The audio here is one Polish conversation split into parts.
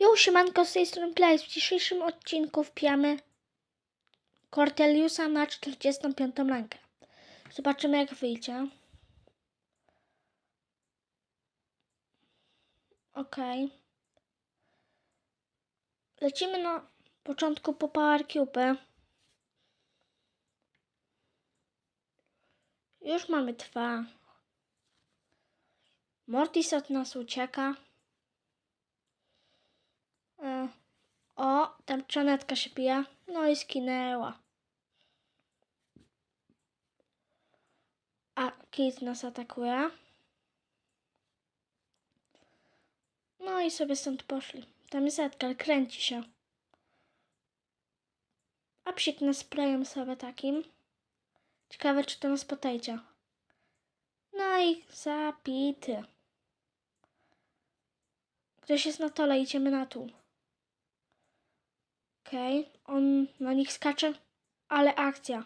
Jo, siemanko, z tej strony Blaze. W dzisiejszym odcinku wpijamy Corteliusa na 45 rankę. Zobaczymy jak wyjdzie. Okej. Lecimy na początku po Power Cube. Już mamy dwa. Mortis od nas ucieka. Tam czanetka się pija. No i skinęła. A Kit nas atakuje. No i sobie stąd poszli. Tam jest Edgar, kręci się. A psiknę sprayem sobie takim. Ciekawe, czy to nas potejdzie. No i zapity. Ktoś jest na tole, idziemy na tu. Okej, on na nich skacze, ale akcja.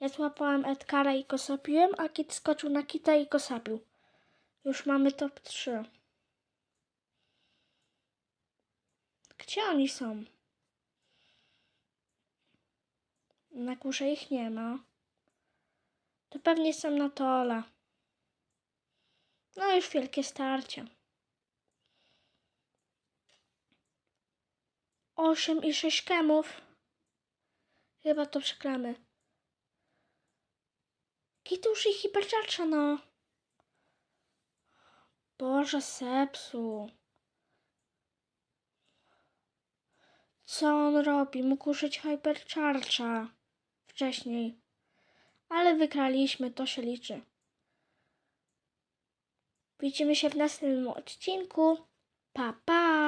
Ja złapałem Edkara i go sapiłem, a Kit skoczył na Kita i go sapił. Już mamy top 3. Gdzie oni są? Na górze ich nie ma. To pewnie są na tole. No już wielkie starcie. 8 i 6 kemów. Chyba to przegramy. Kitusz i hiperczacza, no. Boże, sepsu. Co on robi? Mógł użyć hypercharge'a wcześniej. Ale wygraliśmy, to się liczy. Widzimy się w następnym odcinku. Pa, pa!